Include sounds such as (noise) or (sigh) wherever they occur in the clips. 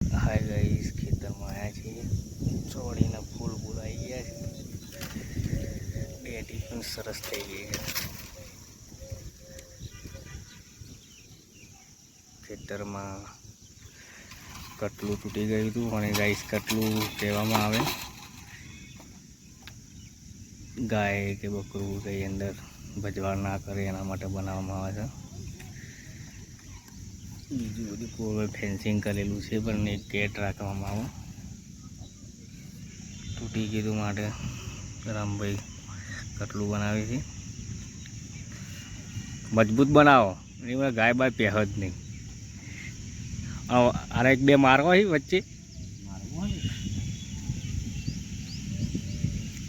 Hi guys, ખેતરમાં આવ્યા છીએ. ચોળીના ફૂલ ફૂલ આવી ગયા છે. ડેટી પણ સરસ થઈ ગઈ છે. ખેતરમાં કટલું તૂટી ગયું હતું અને ગાઈસ કટલું કહેવામાં આવે. ગાય કે બકરું કંઈ અંદર ભજવાળ ના કરે, એના માટે બનાવવામાં આવે છે. બીજું બધું કોઈ ફેન્સિંગ કરેલું છે, પણ એક ગેટ રાખવામાં આવો. તૂટી ગયું માટે. રામભાઈ કટલું બનાવે છે. મજબૂત બનાવો. એમાં ગાય બાય પહે જ નહીં. આરે એક બે મારવા છે વચ્ચે.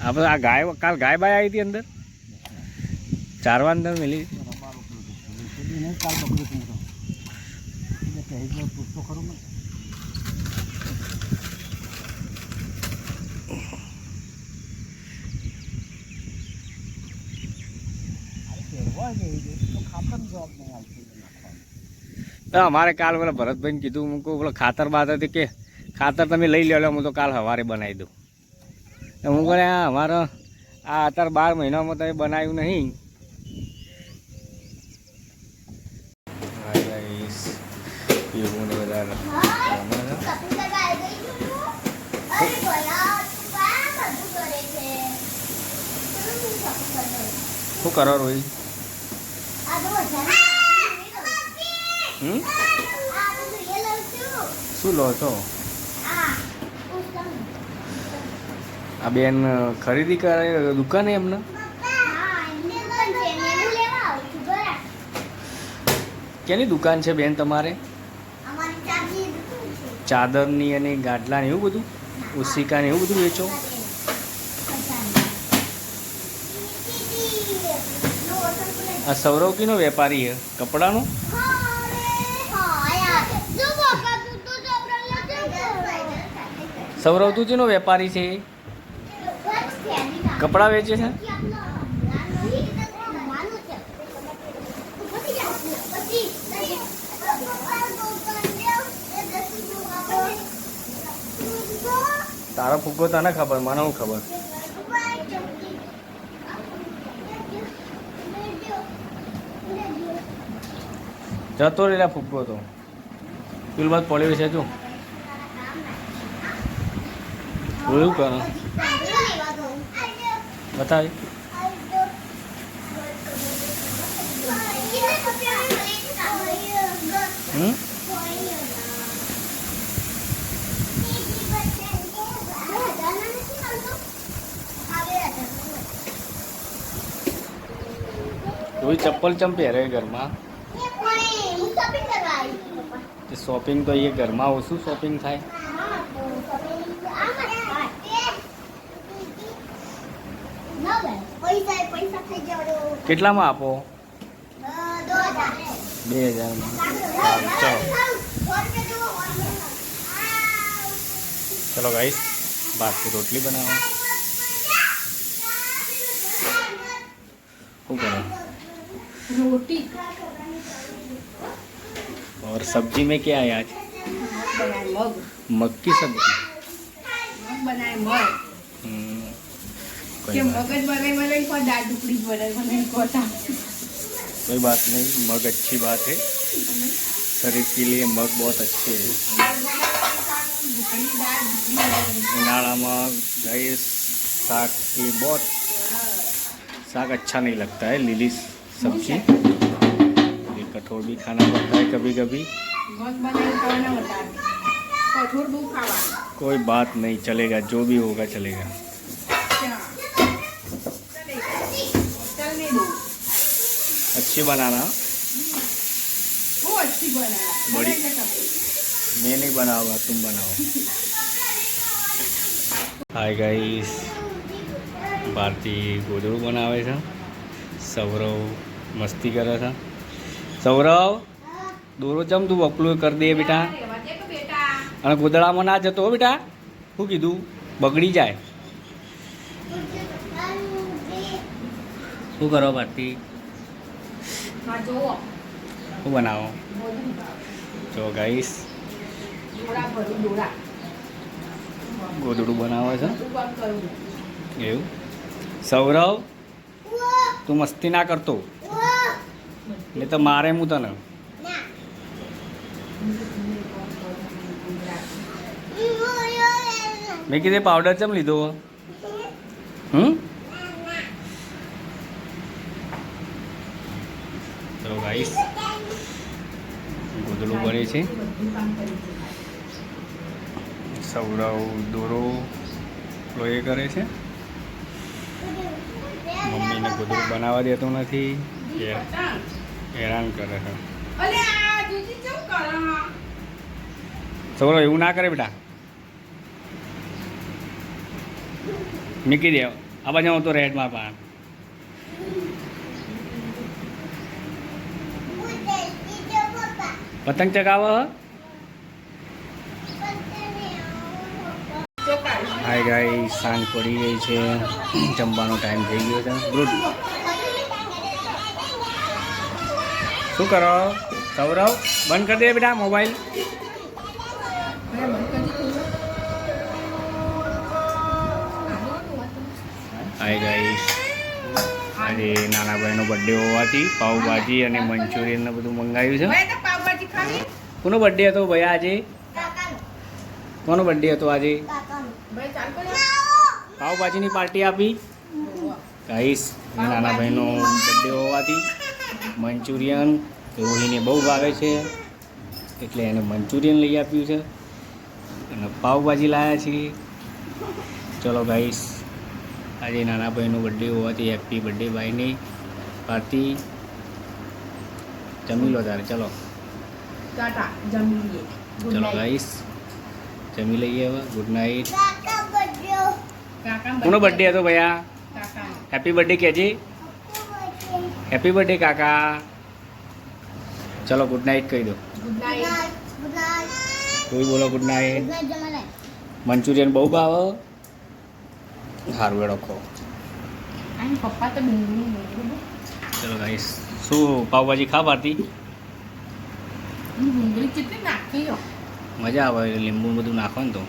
આપણે આ ગાય, કાલ ગાય બાય આવી હતી અંદર. ચારવા અંદર મિલી તો અમારે કાલ પેલા ભરતભાઈને કીધું, હું કહું પેલા ખાતર બાતરથી કે, ખાતર તમે લઈ લો હું તો કાલ સવારે બનાવી દઉં. હું કહે અમારો, આ અત્યારે બાર મહિનામાં તમે બનાવ્યું નહીં. છે. શું કરો રોહિત શું લો છો આ બેન ખરીદી કરે દુકાને એમને કેની દુકાન છે બેન તમારે ચાદરની અને ગાડલા એવું બધું? ઉસિકા ને એવું બધું વેચો? આ સૌરવકીનો વેપારી છે. કપડાનો? સૌરવ તું જેનો વેપારી છે? કપડાં વેચે છે? તારો ફૂગો તને ખબર, મને હું ખબર? જતો રહેલા ફૂગો તો. પેલું બાદ પડ્યો છે તું. એવું કરો. બતાવી. હમ? કોઈ ચપ્પલ ચમ પહેરે ઘરમાં? તે શોપિંગ તો એ ઘરમાં ઓછું શોપિંગ થાય. કેટલામાં આપો? બે હજાર ચલો. ગાઈસ બાકી રોટલી બનાવો. શું કરો? रोटी। और सब्ज़ी में क्या है आज? मग की सब्ज़ी। बनाए हम्म, कोई बात नहीं मग अच्छी बात है। शरीर के लिए मग बहुत अच्छे है। नाड़ा मग गैस साग की बहुत साग अच्छा नहीं लगता है लिली सब्ज़ी। ये कठोर भी खाना पड़ता है कभी कभी कोई बात नहीं चलेगा जो भी होगा चलेगा। अच्छी। बनाना। बड़ी। मैं नहीं बनाऊँगा तुम बनाओ। (laughs) हाय गाइस भारतीय गोदड़ू बनावे છે સૌરવ મસ્તી કરે છે. સૌરવ દોરો ચમ તું બકલું કરી દે બેટા. અને ગોદડામાં ના જતો હો બેટા. શું કીધું? બગડી જાય. શું કરો ભારતી શું બનાવો? જો ગાઈસ. ગોદડું બનાવે છે. એવું. સૌરવ તું મસ્તી ના કરતો. ને તો મારે હું તને. મેં કીધે પાવડર ચમ લીધો? હમ? તો ગાઈસ ગોદડું બને છે. સૌરવ દોરો એ કરે છે. મમ્મીને ગોદડું બનાવવા દેતો નથી હેરાન કરે છે. છોકરો એવું ના કરે બેટા. મૂકી દે. આ બાજુ હું તો રેડમાં પણ પતંગ ચગાવો હ? ચોકાડી હાય ગાઈ સાંજ પડી ગઈ છે. જમવાનો ટાઈમ થઈ ગયો છે. ગુડ શું કરો? સૌરવ બંધ કરી દે બેટા મોબાઈલ હાય ગાઈસ આજે નાના ભાઈનો બર્થડે હોવાથી પાઉભાજી અને મંચુરિયન બધું મંગાવ્યું છે. કોનો બર્થડે હતો ભાઈ આજે? કોનો બર્થડે હતો આજે? પાવભાજીની પાર્ટી આપી. ગાઈસ નાના ભાઈનો બર્થડે હોવાથી મંચુરિયન રોહીને બહુ ભાવે છે. એટલે એને મંચુરિયન લઈ આપ્યું છે. અને પાવભાજી લાવ્યા છીએ. ચલો ગાઈસ આજે નાના ભાઈનો બર્થડે હોવાથી હેપી બર્થડે ભાઈની. પાર્ટી. જમી લો તારે ચલો. ચલો. ગાઈસ જમી લઈએ હવે. ગુડ નાઇટ કાકા કોનો બર્થડે હતો ભૈયા? હેપી બર્થડે કેજી. હેપી બર્થડે કાકા. ચલો ગુડ નાઇટ કહી દો. ગુડ કોઈ બોલો ગુડ નાઇટ મંચુરિયન બહુ ભાવ સારું એડો ખો પપ્પા તો ચલો ગાઈસ શું પાવભાજી ખા કેટલી નાખી મજા આવે લીંબુ બધું નાખો ને તો.